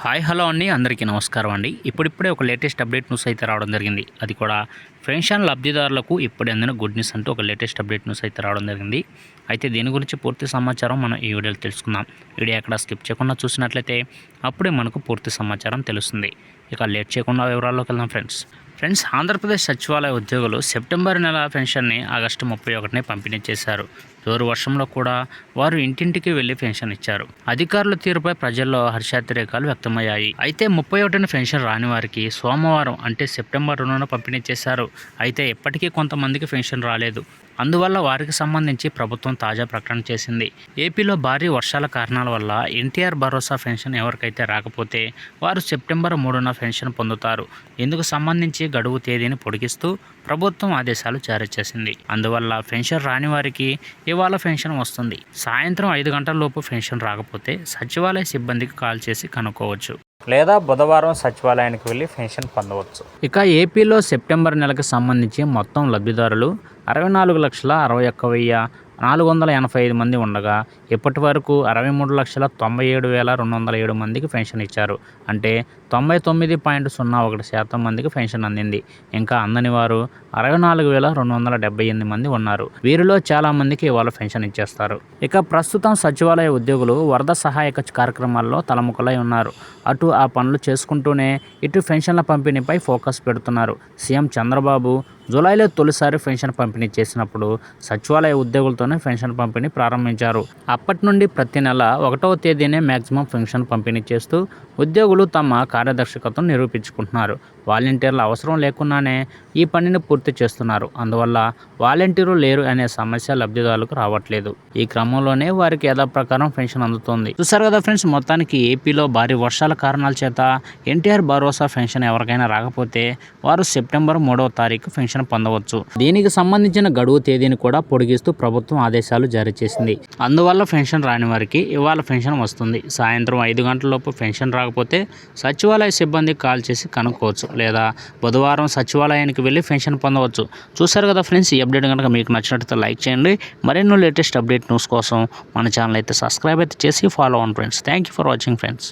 Hi hello అండి. అందరికీ నమస్కారం అండి. ఇప్పుడిప్పుడే ఒక లేటెస్ట్ అప్డేట్ న్యూస్ అయితే రావడం జరిగింది. అది కూడా పెన్షన్ లబ్ధిదారులకు ఇప్పుడు అందిన గుడ్ న్యూస్ అంటూ ఒక లేటెస్ట్ అప్డేట్ న్యూస్ అయితే రావడం జరిగింది. అయితే దీని గురించి పూర్తి సమాచారం మనం ఈ వీడియోలో తెలుసుకుందాం. వీడియో ఎక్కడ స్కిప్ చేయకుండా చూసినట్లయితే అప్పుడే మనకు పూర్తి సమాచారం తెలుస్తుంది. ఇక లేట్ చేయకుండా వివరాల్లోకి వెళ్దాం ఫ్రెండ్స్. ఫ్రెండ్స్ ఆంధ్రప్రదేశ్ సచివాలయ ఉద్యోగులు సెప్టెంబర్ నెల పెన్షన్ని ఆగస్టు ముప్పై ఒకటిని పంపిణీ చేశారు. జోరు వర్షంలో కూడా వారు ఇంటింటికి వెళ్ళి పెన్షన్ ఇచ్చారు. అధికారుల తీరుపై ప్రజల్లో హర్షాతిరేకాలు వ్యక్తమయ్యాయి. అయితే ముప్పై ఒకటిన పెన్షన్ రాని వారికి సోమవారం అంటే సెప్టెంబర్ రెండున పంపిణీ చేశారు. అయితే ఇప్పటికీ కొంతమందికి పెన్షన్ రాలేదు. అందువల్ల వారికి సంబంధించి ప్రభుత్వం తాజా ప్రకటన చేసింది. ఏపీలో భారీ వర్షాల కారణాల వల్ల ఎన్టీఆర్ భరోసా పెన్షన్ ఎవరికైతే రాకపోతే వారు సెప్టెంబర్ మూడున పెన్షన్ పొందుతారు. ఇందుకు సంబంధించి గడువు తేదీని పొడిగిస్తూ ప్రభుత్వం ఆదేశాలు జారీ చేసింది. అందువల్ల పెన్షన్ రాని వారికి ఇవాళ పెన్షన్ వస్తుంది. సాయంత్రం ఐదు గంటల లోపు పెన్షన్ రాకపోతే సచివాలయ సిబ్బందికి కాల్ చేసి కనుక్కోవచ్చు. లేదా బుధవారం సచివాలయానికి వెళ్ళి పెన్షన్ పొందవచ్చు. ఇక ఏపీలో సెప్టెంబర్ నెలకు సంబంధించి మొత్తం లబ్ధిదారులు అరవై నాలుగు లక్షల అరవై ఒక్క వెయ్యి నాలుగు వందల ఎనభై ఐదు మంది ఉండగా ఇప్పటి వరకు అరవై మూడు లక్షల తొంభై ఏడు వేల రెండు వందల ఏడు మందికి పెన్షన్ ఇచ్చారు. అంటే తొంభై తొమ్మిది పాయింట్ సున్నా ఒకటి శాతం మందికి పెన్షన్ అందింది. ఇంకా అందని వారు అరవై నాలుగు వేల రెండు వందల డెబ్బై ఎనిమిది మంది ఉన్నారు. వీరిలో చాలా మందికి ఇవాళ పెన్షన్ ఇచ్చేస్తారు. ఇక ప్రస్తుతం సచివాలయ ఉద్యోగులు వరద సహాయక కార్యక్రమాల్లో తలముఖలై ఉన్నారు. అటు ఆ పనులు చేసుకుంటూనే ఇటు పెన్షన్ల పంపిణీపై ఫోకస్ పెడుతున్నారు. సీఎం చంద్రబాబు జూలైలో తొలిసారి పెన్షన్ పంపిణీ చేసినప్పుడు సచివాలయ ఉద్యోగులతోనే పెన్షన్ పంపిణీ ప్రారంభించారు. అప్పటి నుండి ప్రతి నెల ఒకటవ తేదీనే మ్యాక్సిమం పెన్షన్ పంపిణీ చేస్తూ ఉద్యోగులు తమ కార్యదర్శకతను నిరూపించుకుంటున్నారు. వాలంటీర్ల అవసరం లేకుండానే ఈ పనిని పూర్తి చేస్తున్నారు. అందువల్ల వాలంటీర్లు లేరు అనే సమస్య లబ్ధిదారులకు రావట్లేదు. ఈ క్రమంలోనే వారికి యథాప్రకారం పెన్షన్ అందుతుంది. చూసారు కదా ఫ్రెండ్స్ మొత్తానికి ఏపీలో భారీ వర్షాల కారణాల చేత ఎన్టీఆర్ భరోసా పెన్షన్ ఎవరికైనా రాకపోతే వారు సెప్టెంబర్ మూడవ తారీఖు పెన్షన్ పొందవచ్చు. దీనికి సంబంధించిన గడువు తేదీని కూడా పొడిగిస్తూ ప్రభుత్వం ఆదేశాలు జారీ చేసింది. అందువల్ల పెన్షన్ రాని వారికి ఇవాళ పెన్షన్ వస్తుంది. సాయంత్రం ఐదు గంటల లోపు పెన్షన్ రాకపోతే సచివాలయ సిబ్బందికి కాల్ చేసి కనుక్కోవచ్చు లేదా బుధవారం సచివాలయానికి వెళ్ళి పెన్షన్ పొందవచ్చు. చూసారు కదా ఫ్రెండ్స్ ఈ అప్డేట్ కనుక మీకు నచ్చినట్లయితే లైక్ చేయండి. మరెన్నో లేటెస్ట్ అప్డేట్ న్యూస్ కోసం మన ఛానల్ అయితే సబ్స్క్రైబ్ అయితే చేసి ఫాలో అవ్వండి friends. Thank you for watching friends